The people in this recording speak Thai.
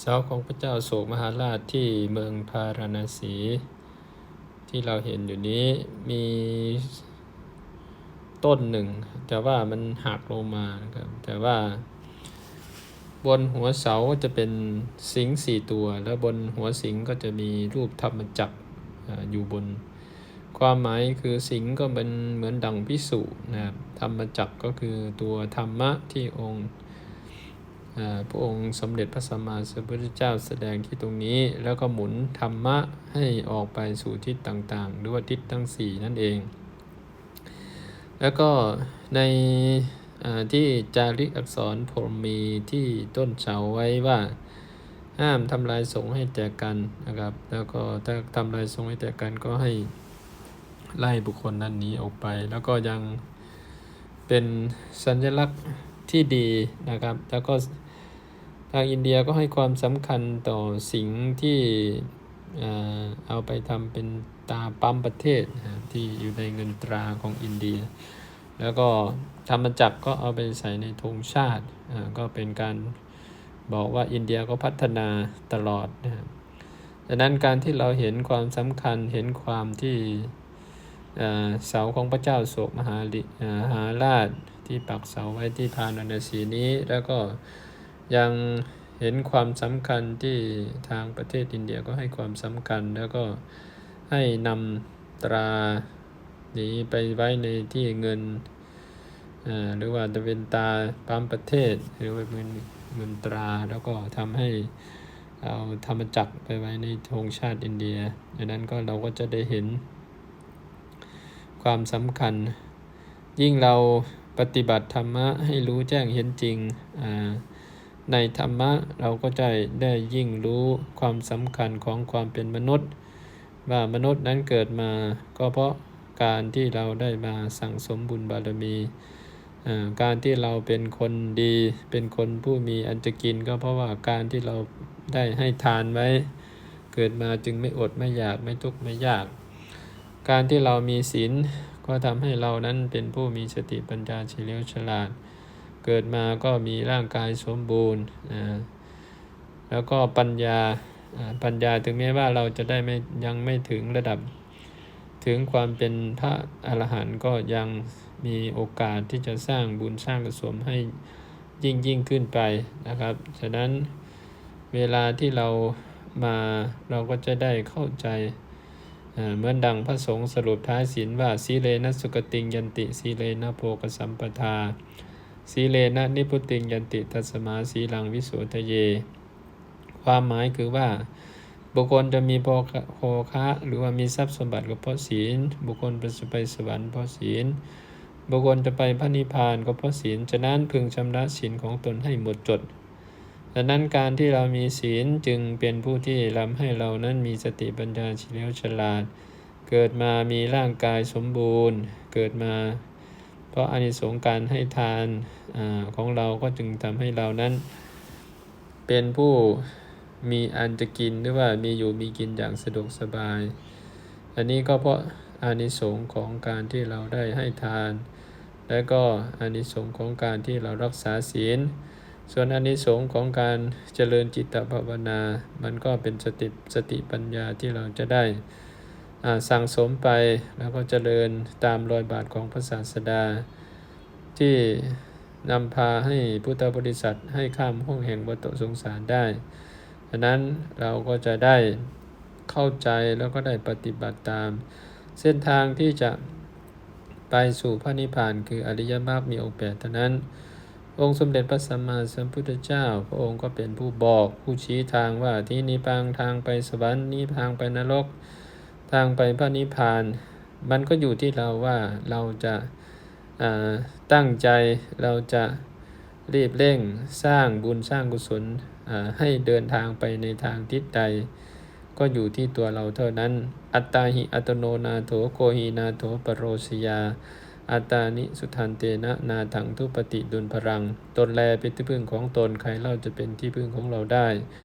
เสาของพระเจ้าโศกมหาราชที่เมืองพาราณสี ที่เราเห็นอยู่นี้มีต้นหนึ่ง แต่ว่ามันหักลงมานะครับ แต่ว่า บนหัวเสาจะเป็นสิงห์สี่ตัว แล้วบนหัวสิงห์ก็จะมีรูปธรรมจักรอยู่บน ความหมายคือสิงห์ก็เป็นเหมือนดังพิสุนะครับธรรมจักรก็คือตัวธรรมะที่องค์ พระองค์สมเด็จพระสัมมาสัมพุทธเจ้าแสดงที่ตรงนี้ แล้วก็หมุนธรรมะให้ออกไปสู่ทิศต่างๆ หรือว่าทิศทั้งสี่นั่นเอง แล้วก็ในที่จาริกอักษรพรมมีที่ต้นเสาไว้ว่าห้ามทำลายสงฆ์ให้แตกกันนะครับ แล้วก็ถ้าทำลายสงฆ์ให้แตกกันก็ให้ไล่บุคคลนั้นนี้ออกไป แล้วก็ยังเป็นสัญลักษณ์ที่ดีนะครับ แล้วก็ ทางอินเดียก็ให้ความสำคัญต่อสิ่งที่เอาไปทำเป็นตาปั๊มประเทศที่อยู่ในเงินตราของอินเดีย แล้วก็ธรรมจักรก็เอาไปใส่ในธงชาติก็เป็นการบอกว่าอินเดียก็พัฒนาตลอดนะครับดังนั้นการที่เราเห็นความสำคัญเห็นความที่เสาของพระเจ้าโศกมหาลิหาราชที่ปักเสาไว้ที่พานานาสีนี้แล้วก็ ยังเห็นความสำคัญที่ทางประเทศอินเดียก็ให้ความสำคัญ แล้วก็ให้นำตรานี้ไปไว้ในที่เงินหรือว่าจะเป็นตาปั๊มประเทศ หรือว่าเป็นเงินตราแล้วก็ทำให้เอาธรรมจักรไปไว้ในธงชาติอินเดียดังนั้นก็เราก็จะได้เห็นความสำคัญ ยิ่งเราปฏิบัติธรรมะให้รู้แจ้งเห็นจริงอ่า ในธรรมะเราก็จะได้ยิ่งรู้ความสำคัญของความเป็นมนุษย์ ว่ามนุษย์นั้นเกิดมาก็เพราะการที่เราได้มาสั่งสมบุญบารมีการที่เราเป็นคนดี เป็นคนผู้มีอันจะกินก็เพราะว่าการที่เราได้ให้ทานไว้ เกิดมาจึงไม่อดไม่อยากไม่ทุกข์ไม่ยาก การที่เรามีศีลก็ทำให้เรานั้นเป็นผู้มีสติปัญญาเฉลียวฉลาด เกิดมาก็มีร่างกายสมบูรณ์อ่าแล้วก็ปัญญาปัญญาถึงแม้ว่าเราจะได้ไม่ยังไม่ถึงระดับ ถึงความเป็นพระอรหันต์ก็ยังมีโอกาสที่จะสร้างบุญสร้างกุศลให้ยิ่งยิ่งขึ้นไปนะครับ ฉะนั้นเวลาที่เรามาเราก็จะได้เข้าใจเหมือนดังพระสงฆ์สรุปท้ายศีลว่าสีเลนะสุกติงยันติสีเลนะโภกสัมปทา สีเลนะนิพุติงยันติตัสมาสีลังวิโสทะเย ความหมายคือว่า บุคคลจะมีโภคะโภคะ หรือว่ามีทรัพย์สมบัติก็เพราะศีล บุคคลจะไปสวรรค์เพราะศีล บุคคลจะไปพระนิพพานก็เพราะศีล ฉะนั้นพึงชำระศีลของตนให้หมดจดดังนั้นการที่เรามีศีลจึงเป็นผู้ที่ทำให้เรานั้นมีสติปัญญาเฉลียวฉลาด เกิดมามีร่างกายสมบูรณ์ เกิดมา เพราะอานิสงส์การให้ทานอของเราก็จึงทำให้เรานั้น เป็นผู้มีอันจะกินหรือว่ามีอยู่มีกินอย่างสะดวกสบาย อันนี้ก็เพราะอานิสงส์ของการที่เราได้ให้ทาน และก็อานิสงส์ของการที่เรารักษาศีล ส่วนอานิสงส์ของการเจริญจิตภาวนา มันก็เป็นสติสติปัญญาที่เราจะได้ สั่งสมไปแล้วก็เจริญตามรอยบาทของพระศาสดา ที่นำพาให้พุทธบริษัทให้ข้ามห้วงแห่งวัฏสงสารได้ฉะนั้นเราก็จะได้เข้าใจแล้วก็ได้ปฏิบัติตาม เส้นทางที่จะไปสู่พระนิพพานคืออริยมรรคมีองค์แปดเท่านั้น องค์สมเด็จพระสัมมาสัมพุทธเจ้า พระองค์ก็เป็นผู้บอกผู้ชี้ทางว่าที่นี้ทางทางไปสวรรค์นี้ทางไปนรก ทางไปพระนิพพาน มันก็อยู่ที่เราว่าเราจะตั้งใจเราจะรีบเร่งสร้างบุญสร้างกุศลให้เดินทางไปในทางทิศใด ก็อยู่ที่ตัวเราเท่านั้น อัตตาหิอัตโนนาโถโกหินาโถปรโรสยา อัตตานิสุทันเตนะนาถังทุปฏิดุลพรัง ตนแลเป็นที่พึ่งของตนใครเล่าจะเป็นที่พึ่งของเราได้